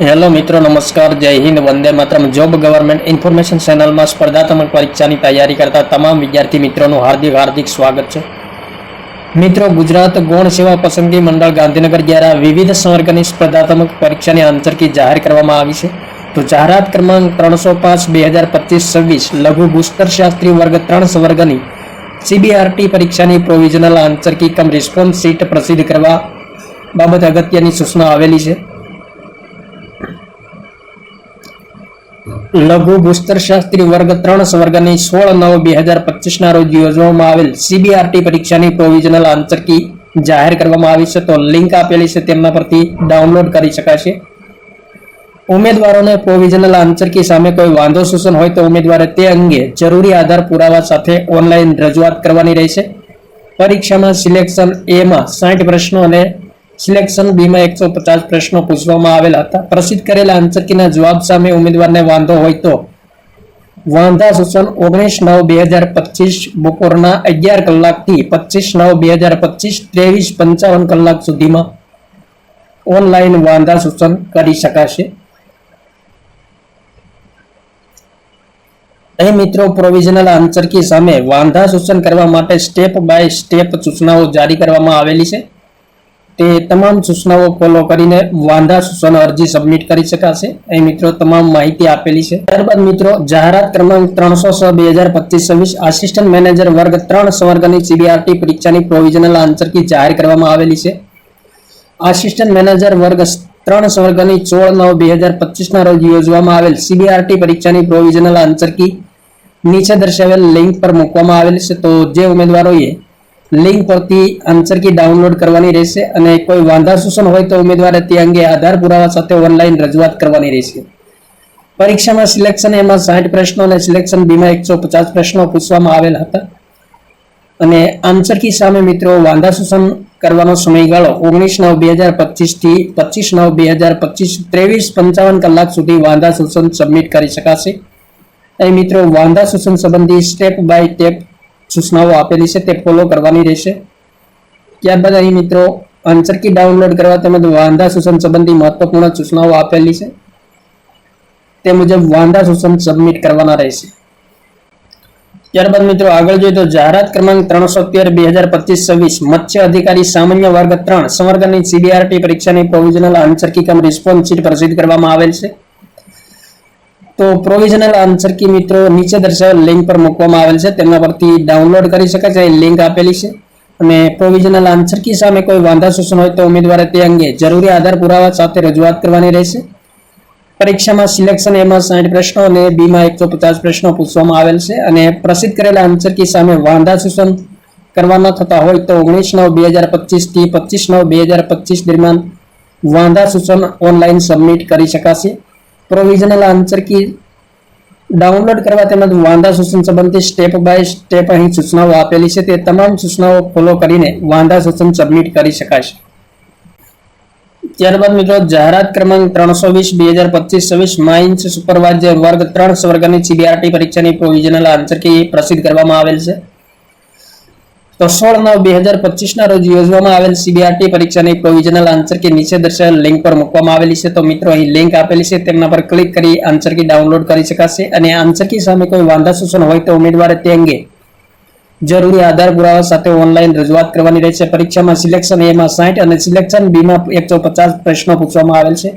Hello મિત્રો, નમસ્કાર, જય હિન્દ, વંદે માતરમ. જોબ ગવર્મેન્ટ ઇન્ફોર્મેશન ચેનલમાં સ્પર્ધાત્મક પરીક્ષાની તૈયારી કરતા તમામ વિદ્યાર્થી મિત્રોનું હાર્દિક હાર્દિક સ્વાગત છે. મિત્રો, ગુજરાત ગૌણ સેવા પસંદગી મંડળ ગાંધીનગર દ્વારા વિવિધ સંવર્ગની સ્પર્ધાત્મક પરીક્ષાની આંતરકી જાહેર કરવામાં આવી છે. તો જાહેરાત ક્રમાંક ત્રણસો પાંચ, બે હજાર પચીસ, છવ્વીસ, લઘુ ભૂસ્તર શાસ્ત્રી વર્ગ ત્રણ સંવર્ગની સીબીઆરટી પરીક્ષાની provisional answer key cum response sheet પ્રસિદ્ધ કરવા બાબત અગત્યની સૂચના આવેલી છે. લઘુ ભૂસ્તરશાસ્ત્રી વર્ગ ત્રણ સ્વર્ગની સોળ નવ બે હજાર પચીસના રોજ યોજવામાં આવેલ સીબીઆરટી પરીક્ષાની પ્રોવિઝનલ આન્સર કી જાહેર કરવામાં આવી છે તો લિંક આપેલી છે તેમના પરથી ડાઉનલોડ કરી શકાશે ઉમેદવારોને પ્રોવિઝનલ આન્સર કી સામે કોઈ વાંધો સૂચન હોય તો ઉમેદવારે તે અંગે જરૂરી આધાર પુરાવા સાથે ઓનલાઈન રજૂઆત કરવાની રહેશે. પરીક્ષામાં સિલેક્શન એમાં સાઠ પ્રશ્નો અને સિલેક્શન બીમાં એકસો પચાસ પ્રશ્નો પૂછવામાં આવેલા હતા. પ્રસિદ્ધ કરેલા આન્સર જવાબ સામે ઉમેદવારને વાંધો હોય તો. વાંધા સૂચન ઓગણીસ નવ બે હજાર પચીસ, બપોરના અગિયાર કલાકથી પચીસ નવ બે હજાર પચીસ, ત્રેવીસ પંચાવન કલાક સુધીમાં ઓનલાઈન વાંધા સૂચન કરી શકાશે. અહીં મિત્રો પ્રોવિઝનલ આન્સર કી સામે વાંધા સૂચન કરવા માટે સ્ટેપ બાય સ્ટેપ સૂચનાઓ જારી કરવામાં આવેલી છે. તે તમામ સૂચનાઓ ફોલો કરીને વાંધા સૂચનો અરજી સબમિટ કરી શકાશે. એ મિત્રો તમામ માહિતી આપેલી છે. ત્યારબાદ મિત્રો, જાહેરાત ક્રમાંક ત્રણસો છ બે હજાર પચીસ છવ્વીસ આસિસ્ટન્ટ મેનેજર વર્ગ ત્રણ સંવર્ગની સીબીઆરટી પરીક્ષાની પ્રોવિઝનલ આન્સર કી જાહેર કરવામાં આવેલી છે. આસિસ્ટન્ટ મેનેજર વર્ગ ત્રણ સંવર્ગની સોળ નવ બે હજાર પચીસના રોજ યોજવામાં આવેલ સીબીઆરટી પરીક્ષાની પ્રોવિઝનલ આન્સર કી નીચે દર્શાવેલ લિંક પર મૂકવામાં આવેલ છે. તો જે ઉમેદવારોએ લિંક પરથી આન્સર કી ડાઉનલોડ કરવાની રહેશે અને કોઈ વાંધા સૂચન હોય તો ઉમેદવારે તે અંગે આધાર પુરાવા સાથે ઓનલાઈન રજૂઆત કરવાની રહેશે. પરીક્ષામાં સિલેક્શન એમાં સાઠ પ્રશ્નો અને સિલેક્શન બીમાં એકસો પચાસ પ્રશ્નો પૂછવામાં આવેલ હતા. અને આન્સર કી સામે મિત્રો વાંધા સૂચન કરવાનો સમયગાળો ઓગણીસ નવ બે હજાર પચીસથી પચીસ નવ બે હજાર પચીસ ત્રેવીસ પંચાવન કલાક સુધી વાંધા સૂચન સબમિટ કરી શકાશે. અહીં મિત્રો વાંધા સૂચન સંબંધી સ્ટેપ બાય સ્ટેપ સૂચનાઓ આપેલી છે તે ફોલો કરવાની રહેશે. ત્યારબાદ અહીં મિત્રો આન્સર કી ડાઉનલોડ કરવા તેમજ વાંધા સૂચન સંબંધી મહત્વપૂર્ણ સૂચનાઓ આપેલી છે. તે મુજબ વાંધા સૂચન સબમિટ કરવાના રહેશે. ત્યારબાદ મિત્રો, આગળ જોઈએ તો જાહેરાત ક્રમાંક ત્રણસો તેર બે હજાર પચીસ છવ્વીસ, મત્સ્ય અધિકારી સામાન્ય વર્ગ ત્રણ, સંવર્ગની સીબીઆરટી પરીક્ષાની provisional answer key cum response sheet પ્રસિદ્ધ કરવામાં આવેલ છે. તો પ્રોવિઝનલ આન્સર કી મિત્રો નીચે દર્શાવેલ લિંક પર મૂકવામાં આવેલ છે. તેમના પરથી ડાઉનલોડ કરી શકાય છે. લિંક આપેલી છે. અને પ્રોવિઝનલ આન્સર કી સામે કોઈ વાંધા સૂચન હોય તો ઉમેદવારે તે અંગે જરૂરી આધાર પુરાવા સાથે રજૂઆત કરવાની રહેશે. પરીક્ષામાં સિલેક્શન એમાં સાઠ પ્રશ્નો અને બીમાં એકસો પચાસ પ્રશ્નો પૂછવામાં આવેલ છે. અને પ્રસિદ્ધ કરેલા આન્સર કી સામે વાંધા સૂચન કરવા ન થતા હોય તો ઓગણીસ નવ બે હજાર પચીસથી પચીસ નવ બે હજાર પચીસ દરમિયાન વાંધા સૂચન ઓનલાઈન સબમિટ કરી શકાશે. પ્રોવિઝનલ આન્સર કી ડાઉનલોડ કરવા તેમજ વાંધા સૂચન સંબંધિત સ્ટેપ બાય સ્ટેપ અહીં સૂચનાઓ આપેલી છે. તે તમામ સૂચનાઓ ફોલો કરીને વાંધા સૂચન સબમિટ કરી શકાશે ત્યારબાદ મિત્રો, જાહેરાત ક્રમાંક ત્રણસો વીસ, બે હજાર પચીસ, છવ્વીસ માઇન્સ સુપરવાઇઝર વર્ગ ત્રણ, સ્વર્ગની સીબીઆરટી પરીક્ષાની પ્રોવિઝનલ આન્સર કી પ્રસિદ્ધ કરવામાં આવેલ છે. તો સોળ નવ બે હજાર પચીસના રોજ યોજવામાં આવેલ સીબીઆરટી પરીક્ષાની પ્રોવિઝનલ આન્સર કી નીચે દર્શાવેલ લિંક પર મૂકવામાં આવેલી છે. તો મિત્રો, અહીં લિંક આપેલી છે. તેમના પર ક્લિક કરી આન્સર કી ડાઉનલોડ કરી શકાશે અને આન્સર કી સામે કોઈ વાંધા સૂચન હોય તો ઉમેદવારે તે અંગે જરૂરી આધાર પુરાવા સાથે ઓનલાઈન રજૂઆત કરવાની રહેશે. પરીક્ષામાં સિલેક્શન એમાં સાઠ અને સિલેક્શન બીમાં એકસો પચાસ પ્રશ્નો પૂછવામાં આવેલ છે.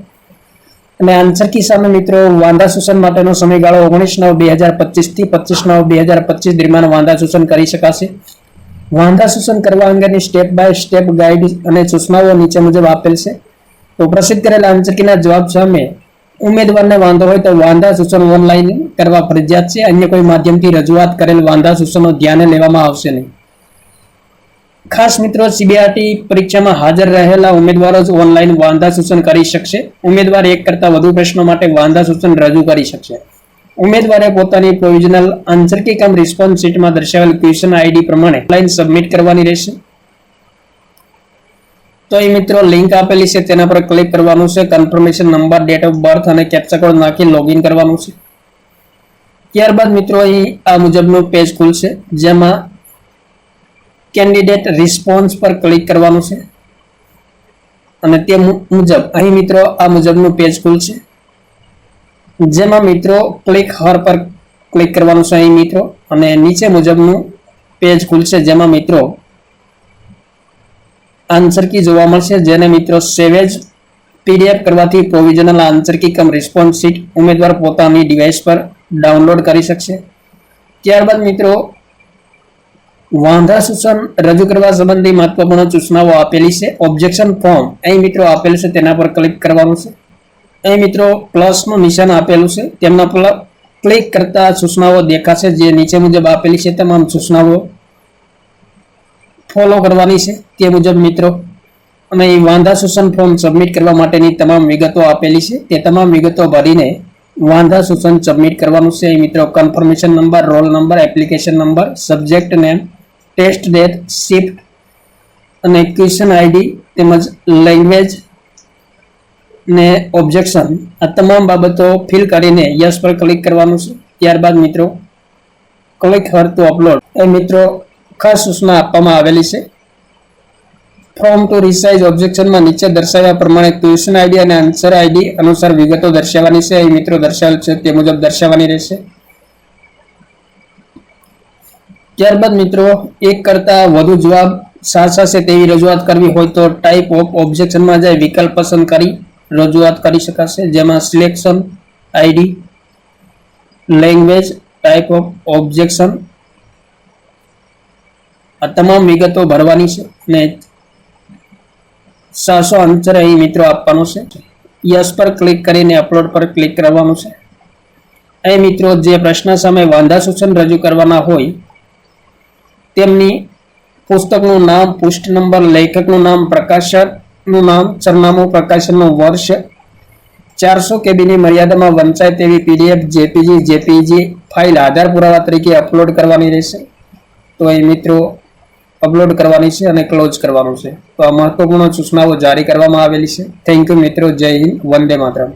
અને આન્સર કી સામે મિત્રો, વાંધા સૂચન માટેનો સમયગાળો ઓગણીસ નવ બે હજાર પચીસથી પચીસ નવ બે હજાર પચીસ દરમિયાન વાંધા સૂચન કરી શકાશે. વાંધા સૂચન કરવા અંગેની સ્ટેપ બાય સ્ટેપ ગાઈડ અને સૂચનાઓ નીચે મુજબ આપેલ છે. તો પ્રસિદ્ધ કરેલા આંચકીના જવાબ સામે ઉમેદવારને વાંધો હોય તો વાંધા સૂચન ઓનલાઈન કરવા ફરજિયાત છે. અન્ય કોઈ માધ્યમથી રજૂઆત કરેલ વાંધા સૂચનો ધ્યાને લેવામાં આવશે નહીં. ખાસ મિત્રો સીબીઆરટી પરીક્ષામાં હાજર રહેલા ઉમેદવારો જ ઓનલાઈન વાંધા સૂચન કરી શકશે. ઉમેદવાર એક કરતા વધુ પ્રશ્નો માટે વાંધા સૂચન રજૂ કરી શકશે. ઉમેદવારે પોતાની પ્રોવિઝનલ આન્સર કે કમ રિસ્પોન્સ શીટમાં દર્શાવેલ ક્વેશ્ચન આઈડી પ્રમાણે ઓનલાઈન સબમિટ કરવાની રહેશે. તો એ મિત્રો લિંક આપેલી છે, તેના પર ક્લિક કરવાનું છે confirmation number date of birth અને કેપ્ચા કોડ નાખી લોગિન કરવાનું છે. ત્યારબાદ મિત્રો અહીં આ મુજબનું પેજ ખુલશે, જેમાં કેન્ડિડેટ રિસ્પોન્સ પર ક્લિક કરવાનું છે. અને તે મુજબ અહીં મિત્રો આ મુજબનું પેજ ખુલશે. જેમાં મિત્રો ક્લિક હર પર ક્લિક કરવાનું છે અહીં મિત્રો. અને નીચે મુજબનું પેજ ખુલશે જેમાં મિત્રો આન્સર કી જોવા મળશે. જેને મિત્રો સેવેજ પીડીએફ કરવાથી provisional answer key cum response sheet ઉમેદવાર પોતાની ડિવાઇસ પર ડાઉનલોડ કરી શકશે. ત્યારબાદ મિત્રો વાંધા સૂચન રજૂ કરવા સંબંધી મહત્વપૂર્ણ સૂચનાઓ આપેલી છે. ઓબ્જેક્શન ફોર્મ અહીં મિત્રો આપેલ છે, તેના પર ક્લિક કરવાનું છે. અહીં મિત્રો પ્લસનું નિશાન આપેલું છે. તેમના પર ક્લિક કરતા સૂચનાઓ દેખાશે. જે નીચે મુજબ આપેલી છે તમામ સૂચનાઓ ફોલો કરવાની છે. તે મુજબ મિત્રો અને એ વાંધા સૂચન ફોર્મ સબમિટ કરવા માટેની તમામ વિગતો આપેલી છે. તે તમામ વિગતો ભરીને વાંધા સૂચન સબમિટ કરવાનું છે. એ મિત્રો confirmation number roll number application number subject name test date shift અને ક્વેશ્ચન આઈડી તેમજ લેંગ્વેજ ને ઓબ્જેક્શન આ તમામ બાબતો ફિલ કરીને યસ પર ક્લિક કરવાનું છે. ત્યારબાદ મિત્રો ક્લિક હર ટુ અપલોડ એ મિત્રો, ખાસ સૂચના આપવામાં આવેલી છે. ફોર્મ ટુ રિસાઇઝ ઓબ્જેક્શનમાં નીચે દર્શાવ્યા પ્રમાણે ક્વેશ્ચન આઈડી અને આન્સર આઈડી અનુસાર વિગતો દર્શાવવાની છે. અહીં મિત્રો દર્શાવેલ છે, તે મુજબ દર્શાવવાની રહેશે. ત્યારબાદ મિત્રો, એક કરતા વધુ જવાબ સાચા તેવી રજૂઆત કરવી હોય તો ટાઈપ ઓફ ઓબ્જેક્શનમાં જાય વિકલ્પ પસંદ કરી. રજૂઆત કરી શકાશે, જેમાં selection ID language type of objection આ તમામ વિગતો ભરવાની છે અને સાસો અંતર અહીં મિત્રો આપવાનો છે. યસ પર ક્લિક કરીને અપલોડ પર ક્લિક કરવાનું છે. અહીં મિત્રો જે પ્રશ્ન સામે વાંધા સૂચન રજૂ કરવાના હોય, તેમની પુસ્તકનું નામ, પૃષ્ઠ નંબર, લેખકનું નામ પ્રકાશકનું નામ, સરનામું, પ્રકાશનનું વર્ષ, ચારસો કેબીની મર્યાદામાં વંચાય તેવી પીડીએફ જેપીજી જેપીજી ફાઇલ આધાર પુરાવા તરીકે અપલોડ કરવાની રહેશે. તો એ મિત્રો અપલોડ કરવાની છે અને ક્લોઝ કરવાનું છે. તો આ મહત્વપૂર્ણ સૂચનાઓ જારી કરવામાં આવેલી છે. થેન્ક યુ મિત્રો, જય હિન્દ, વંદે માતરમ.